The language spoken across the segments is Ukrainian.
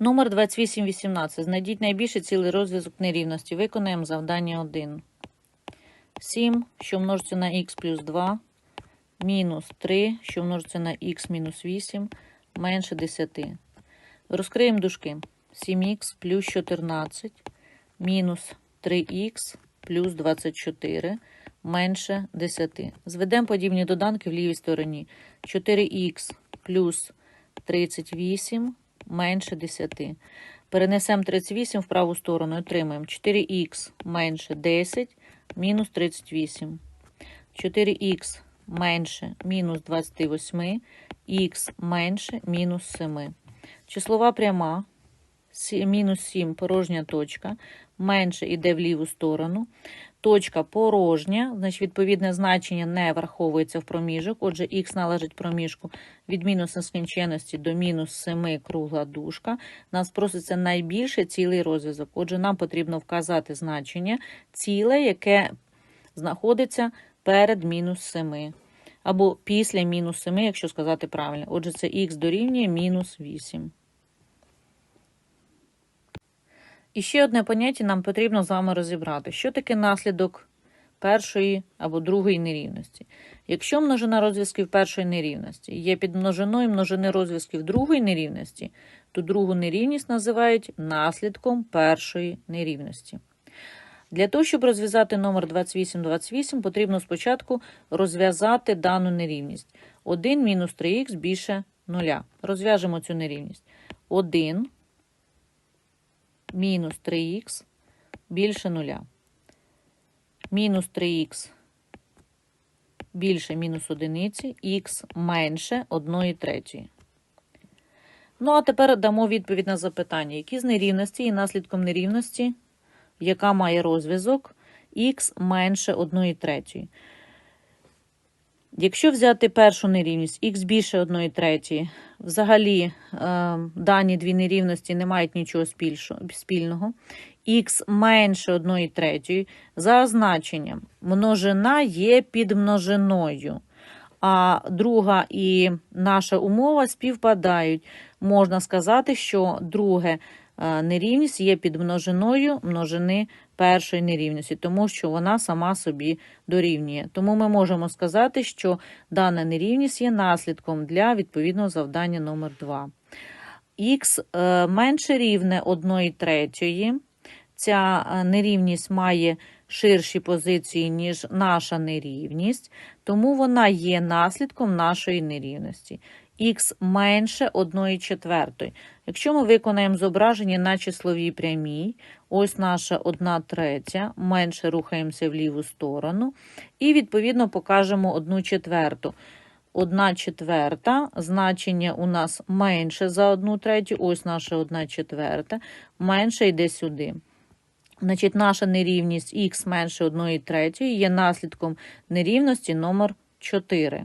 Номер 2818. Знайдіть найбільший цілий розв'язок нерівності. Виконаємо завдання 1. 7, що множиться на х плюс 2, мінус 3, що множиться на х мінус 8, менше 10. Розкриємо дужки. 7х плюс 14, мінус 3х плюс 24, менше 10. Зведемо подібні доданки в лівій стороні. 4х плюс 38 менше 10. Перенесемо 38 в праву сторону і отримаємо 4х менше 10 мінус 38. 4х менше мінус 28, х менше мінус 7. Числова пряма мінус 7 порожня точка, менше йде в ліву сторону. Точка порожня, значить відповідне значення не враховується в проміжок. Отже, х належить проміжку від мінус нескінченності до мінус 7 кругла дужка. Нас проситься найбільше цілий розв'язок. Отже, нам потрібно вказати значення ціле, яке знаходиться перед мінус 7. Або після мінус 7, якщо сказати правильно. Отже, це х дорівнює мінус 8. І ще одне поняття нам потрібно з вами розібрати. Що таке наслідок першої або другої нерівності? Якщо множина розв'язків першої нерівності є під множиною множини розв'язків другої нерівності, то другу нерівність називають наслідком першої нерівності. Для того, щоб розв'язати номер 2828, потрібно спочатку розв'язати дану нерівність. 1 мінус 3х більше 0. Розв'яжемо цю нерівність. 1 мінус 3х більше 0. Мінус 3х більше мінус 1, х менше 1 третьої. Ну, а тепер дамо відповідь на запитання, які з нерівності і наслідком нерівності, яка має розв'язок х менше 1 третьої. Якщо взяти першу нерівність х більше 1 третьої, взагалі е, дані дві нерівності не мають нічого спільного. х менше 1 третьої за значенням множина є під множиною. А друга і наша умова співпадають. Можна сказати, що друге е, нерівність є під множиною множини першої нерівності, тому що вона сама собі дорівнює. Тому ми можемо сказати, що дана нерівність є наслідком для відповідного завдання номер 2. Х е, менше рівне 1 третьої. Ця е, нерівність має ширші позиції, ніж наша нерівність, тому вона є наслідком нашої нерівності. Х менше 1 четвертої. Якщо ми виконаємо зображення на числовій прямій, ось наша 1 третя, менше рухаємося в ліву сторону, і відповідно покажемо 1 четверту. 1 четверта, значення у нас менше за 1 третю, ось наша 1 четверта, менше йде сюди. Значить, наша нерівність х менше 1 третьої є наслідком нерівності номер 4.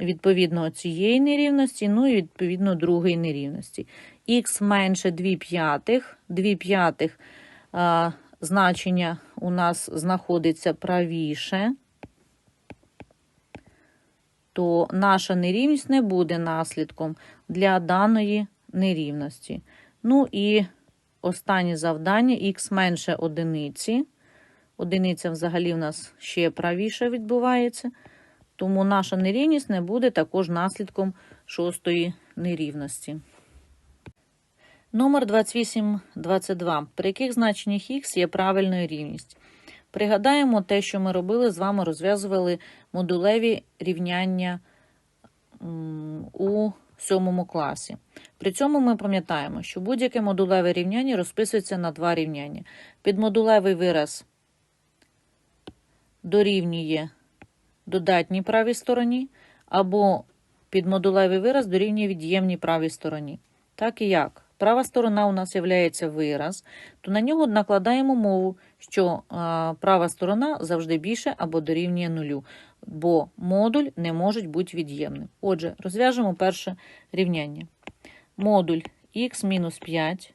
Відповідно цієї нерівності, ну і відповідно другої нерівності. х менше 2 п'ятих, 2 п'ятих значення у нас знаходиться правіше, то наша нерівність не буде наслідком для даної нерівності. Ну і останнє завдання х менше одиниці. Одиниця взагалі в нас ще правіше відбувається, тому наша нерівність не буде також наслідком шостої нерівності. Номер 2822. При яких значеннях х є правильною рівність? Пригадаємо те, що ми робили з вами, розв'язували модулеві рівняння у сьомому класі. При цьому ми пам'ятаємо, що будь-яке модулеве рівняння розписується на два рівняння. Підмодулевий вираз дорівнює додатній правій стороні, або підмодулевий вираз дорівнює від'ємній правій стороні. Так і як? Права сторона у нас є вираз, то на нього накладаємо мову, що права сторона завжди більше або дорівнює нулю, бо модуль не може бути від'ємним. Отже, розв'яжемо перше рівняння. Модуль х-5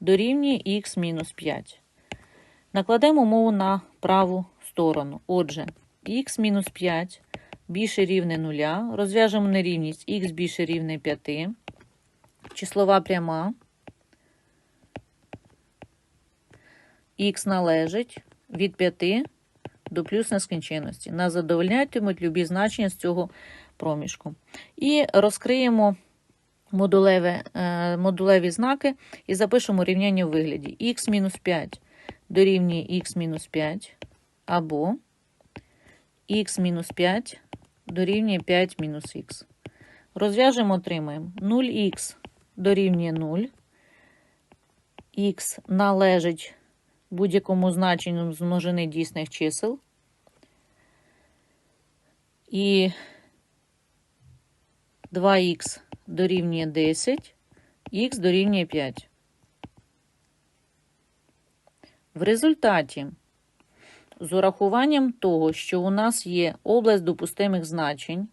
дорівнює х-5. Накладемо мову на праву сторону. Отже, х мінус 5 більше рівне 0. Розв'яжемо нерівність х більше рівне 5. Числова пряма. Х належить від 5 до плюс нескінченності. Нас задовольнятимуть любі значення з цього проміжку. І розкриємо модулеві, е, модулеві знаки і запишемо рівняння у вигляді х мінус 5 дорівнює х мінус 5 або х мінус 5 дорівнює 5 мінус х. Розв'яжемо, отримаємо 0х дорівнює 0, х належить будь-якому значенню з множини дійсних чисел. І 2х дорівнює 10, х дорівнює 5. В результаті, з урахуванням того, що у нас є область допустимих значень,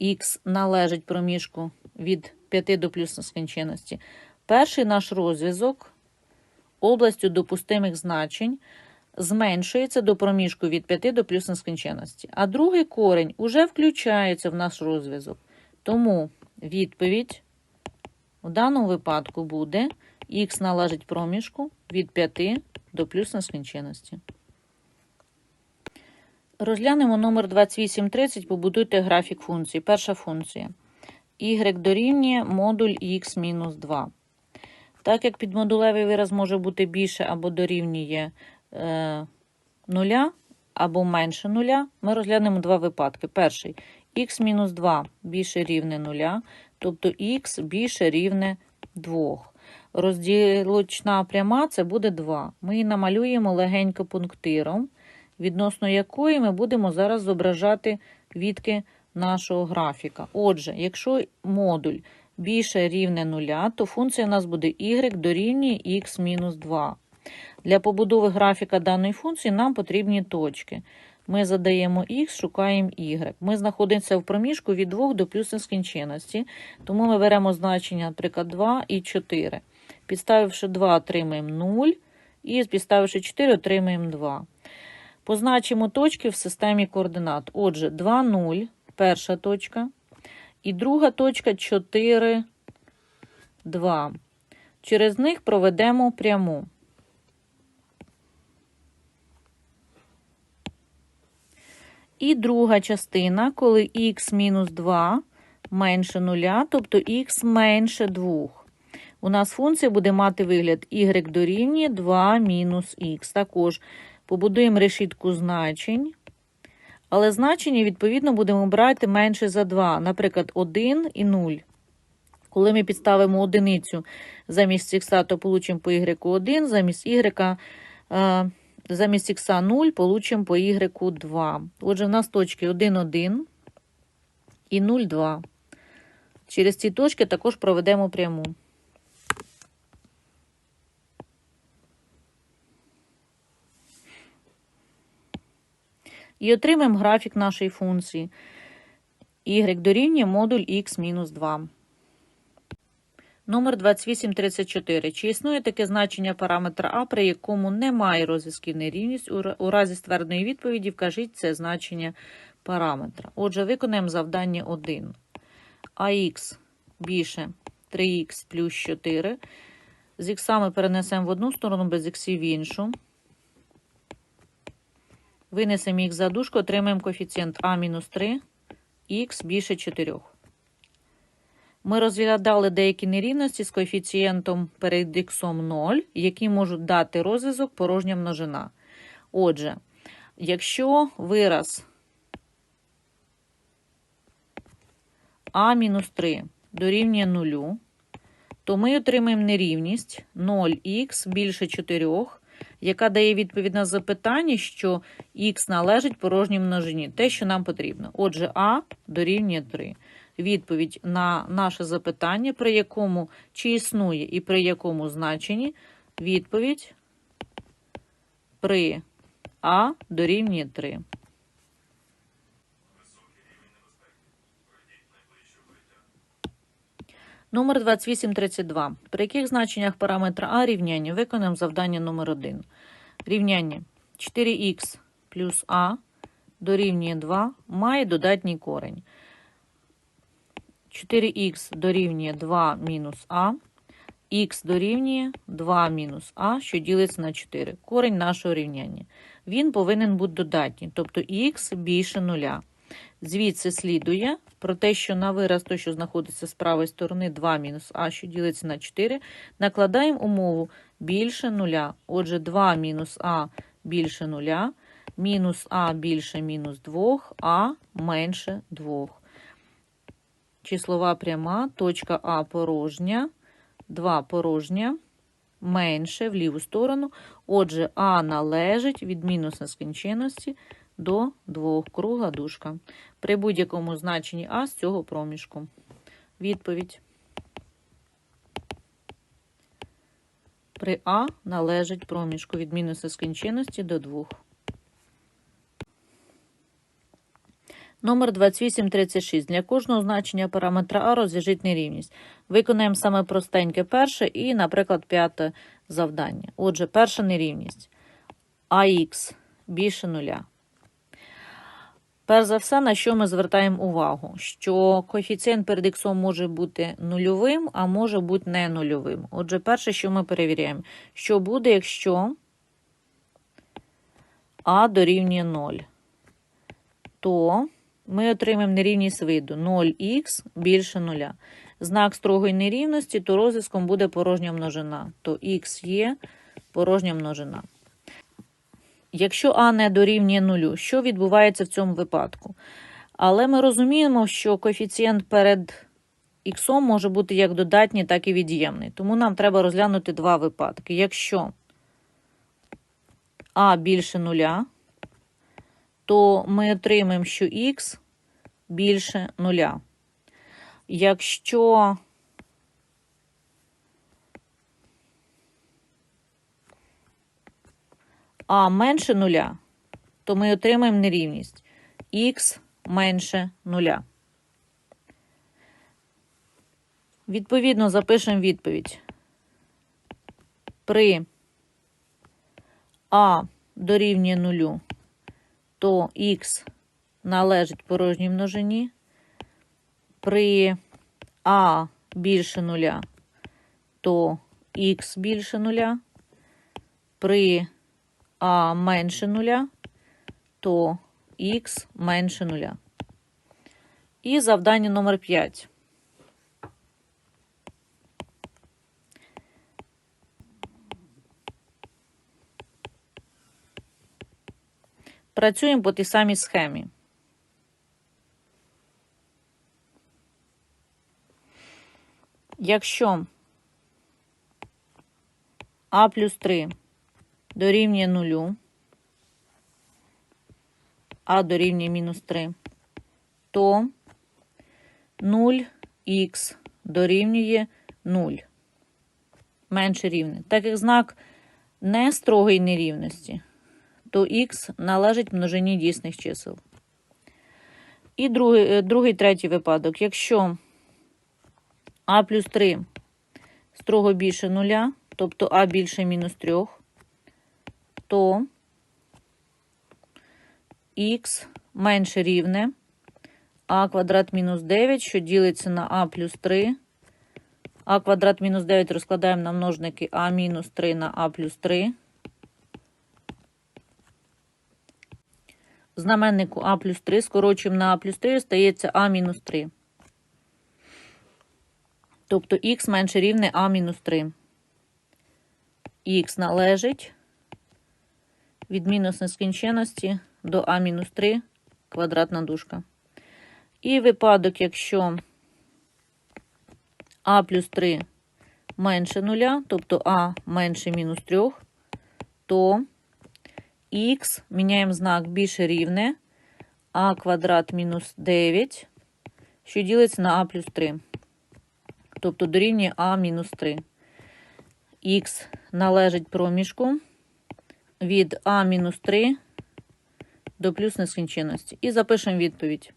х належить проміжку від 5 до плюс нескінченності, перший наш розв'язок областю допустимих значень зменшується до проміжку від 5 до плюс нескінченності, а другий корень уже включається в наш розв'язок. Тому відповідь в даному випадку буде х належить проміжку від 5 до плюс нескінченності. Розглянемо номер 2830, побудуйте графік функції. Перша функція. y дорівнює модуль x мінус 2. Так як підмодулевий вираз може бути більше або дорівнює е, нуля, або менше нуля, ми розглянемо два випадки. Перший х мінус 2 більше рівне нуля, тобто х більше рівне 2. Розділочна пряма це буде 2. Ми її намалюємо легенько пунктиром, відносно якої ми будемо зараз зображати відки нашого графіка. Отже, якщо модуль більше рівне 0, то функція у нас буде y дорівнює x мінус 2. Для побудови графіка даної функції нам потрібні точки. Ми задаємо x, шукаємо y. Ми знаходимося в проміжку від 2 до плюс нескінченності, тому ми беремо значення, наприклад, 2 і 4. Підставивши 2, отримаємо 0, і підставивши 4, отримаємо 2. Позначимо точки в системі координат. Отже, 2, 0, перша точка. І друга точка 4, 2. Через них проведемо пряму. І друга частина, коли х мінус 2 менше 0, тобто х менше 2. У нас функція буде мати вигляд y дорівнює 2 мінус х. Також побудуємо решітку значень. Але значення, відповідно, будемо брати менше за 2, наприклад, 1 і 0. Коли ми підставимо одиницю замість х, то получимо по y 1, замість y, е, замість х 0, получимо по y 2. Отже, в нас точки 1, 1 і 0, 2. Через ці точки також проведемо пряму. І отримаємо графік нашої функції. y дорівнює модуль x мінус 2. Номер 2834. Чи існує таке значення параметра А, при якому немає розв'язків нерівність? У разі ствердної відповіді вкажіть це значення параметра. Отже, виконаємо завдання 1. АХ більше 3х плюс 4. З іксами перенесемо в одну сторону, без іксів в іншу. Винесемо їх за дужку, отримаємо коефіцієнт А-3, х більше 4. Ми розглядали деякі нерівності з коефіцієнтом перед х 0, які можуть дати розв'язок порожня множина. Отже, якщо вираз А-3 дорівнює 0, то ми отримаємо нерівність 0х більше 4 яка дає відповідь на запитання, що х належить порожній множині, те, що нам потрібно. Отже, А дорівнює 3. Відповідь на наше запитання, при якому чи існує і при якому значенні, відповідь при А дорівнює 3. Номер 2832. При яких значеннях параметра А рівняння виконаємо завдання номер 1. Рівняння 4х плюс А дорівнює 2 має додатній корень. 4х дорівнює 2 мінус А. х дорівнює 2 мінус а, що ділиться на 4. Корень нашого рівняння. Він повинен бути додатній, тобто х більше нуля. Звідси слідує про те, що на вираз, той, що знаходиться з правої сторони, 2 мінус а, що ділиться на 4, накладаємо умову більше нуля. Отже, 2 мінус а більше нуля, мінус а більше мінус 2, а менше 2. Числова пряма, точка А порожня, 2 порожня, менше в ліву сторону. Отже, А належить від мінус нескінченності до 2 кругла дужка. При будь-якому значенні А з цього проміжку. Відповідь. При А належить проміжку від мінус нескінченності до 2. Номер 2836. Для кожного значення параметра А розв'яжіть нерівність. Виконаємо саме простеньке перше і, наприклад, п'яте завдання. Отже, перша нерівність. АХ більше нуля. Перш за все, на що ми звертаємо увагу? Що коефіцієнт перед х може бути нульовим, а може бути не нульовим. Отже, перше, що ми перевіряємо, що буде, якщо а дорівнює 0, то ми отримаємо нерівність виду 0х більше 0. Знак строгої нерівності, то розв'язком буде порожня множина, то х є порожня множина. Якщо а не дорівнює нулю, що відбувається в цьому випадку? Але ми розуміємо, що коефіцієнт перед х може бути як додатній, так і від'ємний. Тому нам треба розглянути два випадки. Якщо а більше нуля, то ми отримаємо, що х більше нуля. Якщо а менше нуля, то ми отримаємо нерівність х менше нуля. Відповідно, запишемо відповідь. При а дорівнює нулю, то х належить порожній множині. При а більше нуля, то х більше нуля. При а менше нуля, то х менше нуля. І завдання номер 5. Працюємо по тій самій схемі. Якщо А плюс 3 дорівнює нулю, а дорівнює мінус 3, то 0х дорівнює 0. Менше рівне. Так як знак не строгої нерівності, то х належить множині дійсних чисел. І другий, е, другий третій випадок. Якщо а плюс 3 строго більше нуля, тобто а більше мінус 3, то х менше рівне а квадрат мінус 9, що ділиться на а плюс 3. А квадрат мінус 9 розкладаємо на множники а мінус 3 на а плюс 3. Знаменнику а плюс 3 скорочуємо на а плюс 3, стається а мінус 3. Тобто х менше рівне а мінус 3. Х належить від мінус нескінченності до А-3 квадратна дужка. І випадок, якщо А плюс 3 менше нуля, тобто А менше мінус 3, то х міняємо знак більше рівне А квадрат мінус 9, що ділиться на А плюс 3. Тобто дорівнює А мінус 3. Х належить проміжку від А-3 до плюс нескінченності. І запишемо відповідь.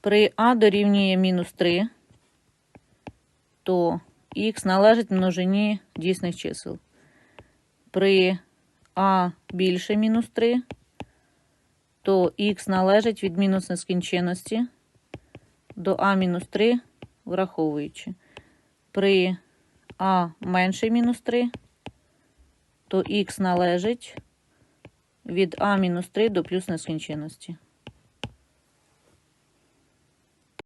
При А дорівнює мінус 3, то х належить множині дійсних чисел. При А більше мінус 3, то х належить від мінус нескінченності до а мінус 3, враховуючи. При а менше мінус 3, то х належить від а мінус 3 до плюс нескінченності.